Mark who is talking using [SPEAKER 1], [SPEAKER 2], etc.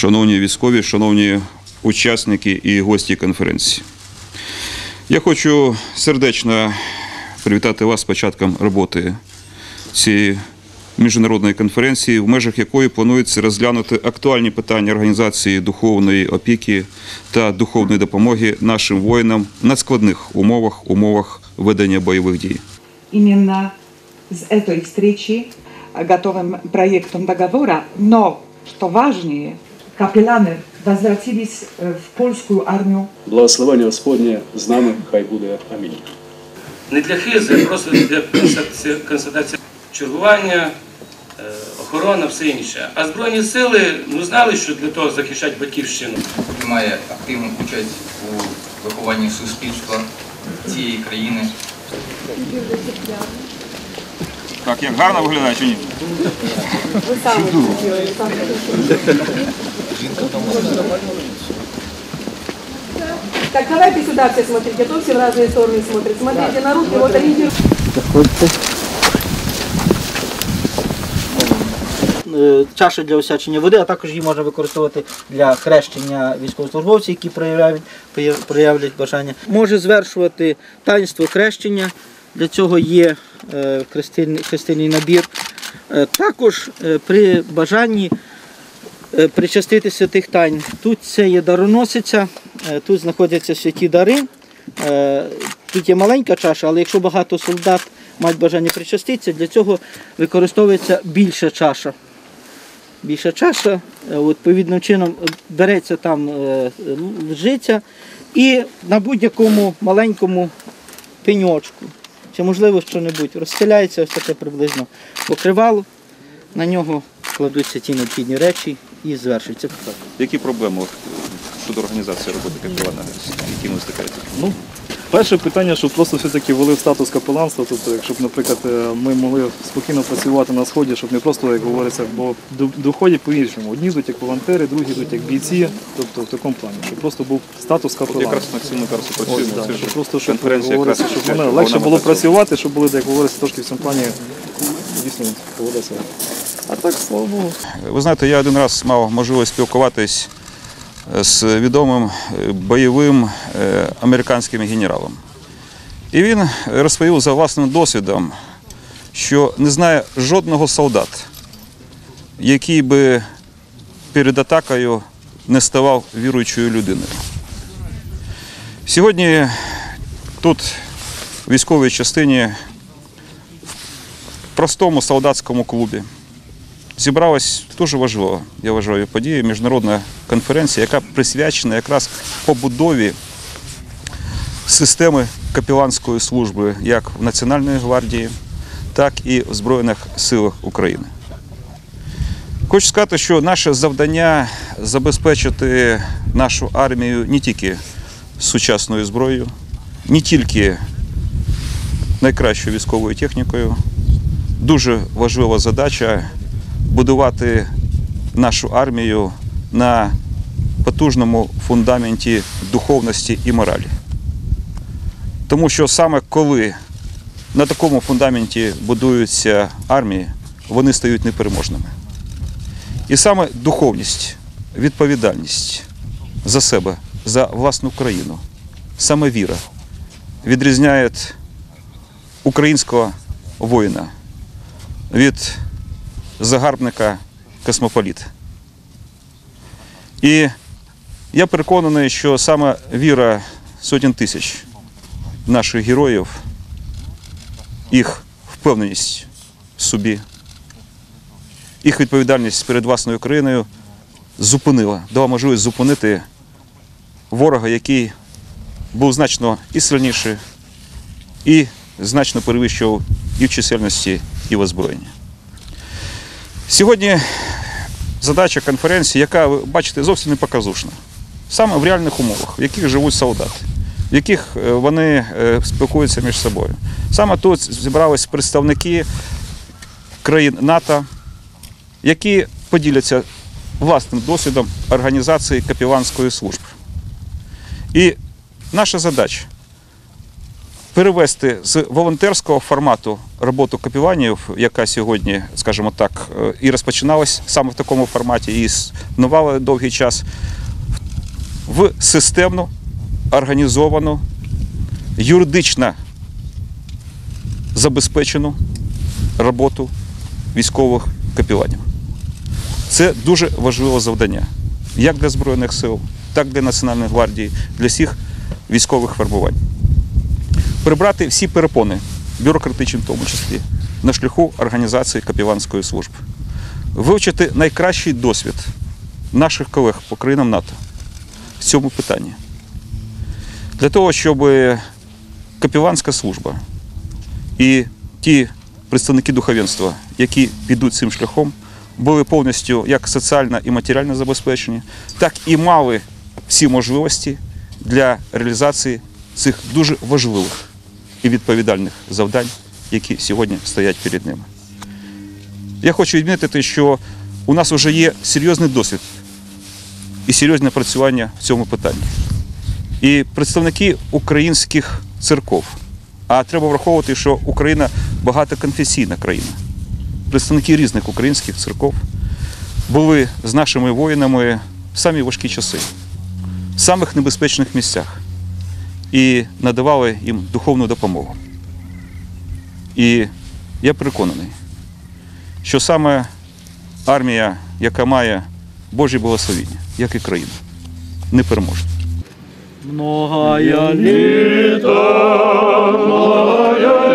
[SPEAKER 1] шановні військові, шановні учасники і гості конференції. Я хочу сердечно привітати вас з початком роботи цієї міжнародної конференції, в межах якої планується розглянути актуальні питання організації духовної опіки та духовної допомоги нашим воїнам в надскладних умовах, умовах ведення бойових дій.
[SPEAKER 2] именно с этой встречи готовым проектом договора, но, что важнее, капелланы возвратились э, в польскую армию
[SPEAKER 3] Благословення Господнє з нами, хай буде. Амінь.
[SPEAKER 4] не для хизи, а просто для констатації чергування, е, охорона, все інше. А Збройні сили ну, знали, що для того захищати батьківщину.
[SPEAKER 5] приймає активну участь у вихованні суспільства цієї країни.
[SPEAKER 1] Так, як гарно виглядає чи ні?
[SPEAKER 6] Так, давайте сюда все смотрите, а то все в разные стороны смотрят. Смотрите на руки, вот ориентир.
[SPEAKER 7] Е, чаша для осячення води, а також її можна використовувати для хрещення військовослужбовців, які проявляють, прояв- проявлять бажання. Може звершувати таїнство хрещення, для цього є е, хрестильний, набір. Е, Також е, при бажанні е, причастити святих тайн. Тут це є дароносиця, е, тут знаходяться святі дари. Е, Тут є маленька чаша, але якщо багато солдат мають бажання причаститися, для цього використовується більша чаша. Більша чаша, відповідним чином береться там е, лжиця і на будь-якому маленькому пеньочку, чи можливо що-небудь, розстеляється ось таке приблизно покривало, на нього кладуться ті необхідні речі і звершується.
[SPEAKER 1] Які проблеми щодо організації роботи капелана, з якими ви стикаєтесь?
[SPEAKER 8] Ну, перше питання, щоб просто все-таки ввели в статус капеланства, тобто, щоб, наприклад, е, ми могли спокійно працювати на сході, щоб не просто, як говориться, бо доходять по-іншому. Одні йдуть як волонтери, другі йдуть як бійці, тобто в такому плані, щоб просто був статус
[SPEAKER 1] От
[SPEAKER 8] капелана.
[SPEAKER 1] якраз і
[SPEAKER 8] Ось,
[SPEAKER 1] працюємо.
[SPEAKER 8] да, щоб просто щоб,
[SPEAKER 1] конференція
[SPEAKER 8] говориться,
[SPEAKER 1] якраз
[SPEAKER 8] щоб
[SPEAKER 1] того
[SPEAKER 8] легше було працювати, щоб були, як говориться, трошки в цьому плані дійсно поводиться. А так, слава Богу.
[SPEAKER 1] Ви знаєте, я один раз мав можливість спілкуватись з відомим е, бойовим е, американським генералом. І він розповів за власним досвідом, що не знає жодного солдат, який би перед атакою не ставав віруючою людиною. Сьогодні тут, в військовій частині, в простому солдатському клубі, зібралась дуже важлива, я вважаю, подія, міжнародна конференція, яка присвячена якраз побудові системи капіланської служби як в Національної гвардії, так і в Збройних силах України. Хочу сказати, що наше завдання забезпечити нашу армію не тільки сучасною зброєю, не тільки найкращою військовою технікою. Дуже важлива задача будувати нашу армію на потужному фундаменті духовності і моралі. Тому що саме коли на такому фундаменті будуються армії, вони стають непереможними. І саме духовність, відповідальність за себе, за власну країну, саме віра відрізняє українського воїна від загарбника космополіта. І я переконаний, що саме віра сотень тисяч наших героїв, їх впевненість в собі, їх відповідальність перед власною країною зупинила, дала можливість зупинити ворога, який був значно і сильніший, і значно перевищував і в чисельності, і в озброєнні. Сьогодні задача конференції, яка, ви бачите, зовсім не показушна. Саме в реальних умовах, в яких живуть солдати, в яких е, вони е, спілкуються між собою. Саме тут зібрались представники країн НАТО, які поділяться власним досвідом організації капіланської служби. І наша задача перевести з волонтерського формату роботу капіланів, яка сьогодні, скажімо так, е, і розпочиналась саме в такому форматі, і існувала довгий час, в системну, організовану, юридично забезпечену роботу військових капіланів. Це дуже важливе завдання як для Збройних сил, так і для Національної гвардії, для всіх військових формувань. Прибрати всі перепони, бюрократичні в тому числі, на шляху організації капіланської служби. Вивчити найкращий досвід наших колег по країнам НАТО в цьому питанні. Для того, щоб капіланська служба і ті представники духовенства, які підуть цим шляхом, були повністю як соціально і матеріально забезпечені, так і мали всі можливості для реалізації цих дуже важливих і відповідальних завдань, які сьогодні стоять перед ними. Я хочу відмітити, що у нас вже є серйозний досвід і серйозне працювання в цьому питанні. І представники українських церков, а треба враховувати, що Україна багатоконфесійна країна. Представники різних українських церков були з нашими воїнами в самі важкі часи, в самих небезпечних місцях і надавали їм духовну допомогу. І я переконаний, що саме армія, яка має Божі благословіння, як і країна, не переможе.
[SPEAKER 7] Многая літа, многая